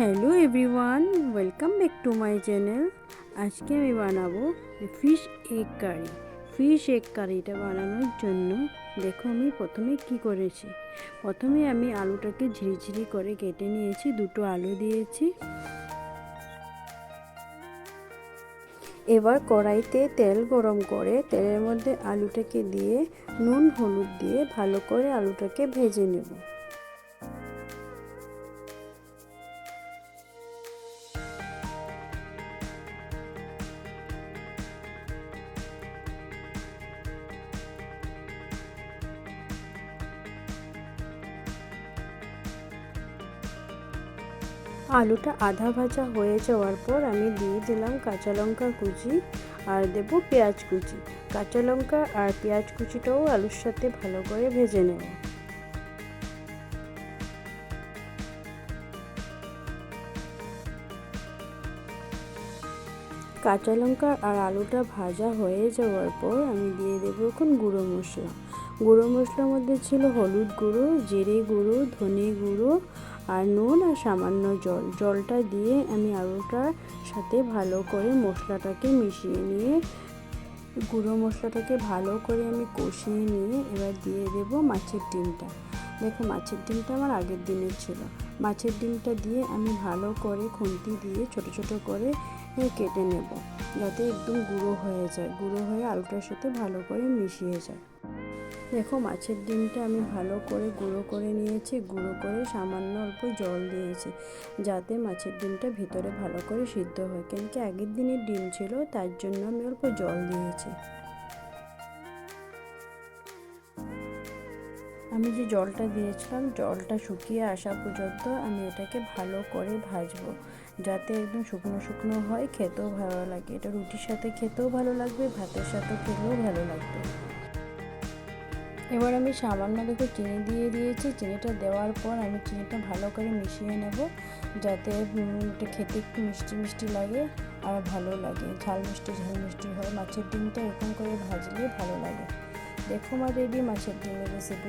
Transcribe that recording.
Hello everyone welcome back to my channel আজকে আমি বানাবো fish egg curry fish egg কারিটা বানানোর জন্য দেখো আমি প্রথমে কি করেছি। প্রথমে আমি আলুটাকে ঝিরিঝিরি করে কেটে নিয়েছি, দুটো আলু দিয়েছি। এবার কড়াইতে তেল গরম করে তেলের মধ্যে আলুটাকে দিয়ে নুন, হলুদ দিয়ে ভালো করে আলুটাকে ভেজে নেব। আলুটা আধা ভাজা হয়ে যাওয়ার পর আমি দিয়ে দিলাম কাঁচা লঙ্কা কুচি আর দেব পেঁয়াজ কুচি। কাঁচা লঙ্কা আর পেঁয়াজ কুচিটাও আলুর সাথে ভালো করে ভেজে নেব। কাঁচা লঙ্কা আর আলুটা ভাজা হয়ে যাওয়ার পর আমি দিয়ে দেবো এখন গুঁড়ো মশলা। গুঁড়ো মশলার মধ্যে ছিল হলুদ গুঁড়ো, জিরে গুঁড়ো, ধনে গুঁড়ো আর নুন আর সামান্য জল। জলটা দিয়ে আমি আলুটার সাথে ভালো করে মশলাটাকে মিশিয়ে নিয়ে, গুঁড়ো মশলাটাকে ভালো করে আমি কষিয়ে নিয়ে এবার দিয়ে দেব মাছের ডিমটা। দেখো মাছের ডিমটা আমার আগের দিনের ছিল। মাছের ডিমটা দিয়ে আমি ভালো করে খুন্তি দিয়ে ছোট ছোট করে কেটে নেব। যাতে একদম গুঁড়ো হয়ে যায়। গুঁড়ো হয়ে আলুটার সাথে ভালো করে মিশিয়ে যায়। দেখো, মাছের ডিমটা আমি ভালো করে গুঁড়ো করে নিয়েছি, গুঁড়ো করে সামান্য অল্প জল দিয়েছি, যাতে মাছের ডিমটা ভিতরে ভালো করে সিদ্ধ হয়। কেন কি আগের দিনের ডিম ছিল, তার জন্য আমি অল্প জল দিয়েছি। আমি যে জলটা দিয়েছিলাম, জলটা শুকিয়ে আসা পর্যন্ত আমি এটাকে ভালো করে ভাজবো, যাতে একদম শুকনো শুকনো হয়, খেতেও ভালো লাগে। এটা রুটির সাথে খেতেও ভালো লাগবে, ভাতের সাথে খেতেও ভালো লাগবে। এবার আমি সামান্য দেখো চিনি দিয়ে দিয়েছি। চিনিটা দেওয়ার পর আমি চিনিটা ভালো করে মিশিয়ে নেব, যাতে এটা খেতে একটু মিষ্টি মিষ্টি লাগে আর ভালো লাগে। ঝাল মিষ্টি ঝাল মিষ্টি হয়। মাছের ডিমটা এরকম করে ভাজলে ভালো লাগে। দেখো আমার রেডি মাছের ডিমের রেসিপি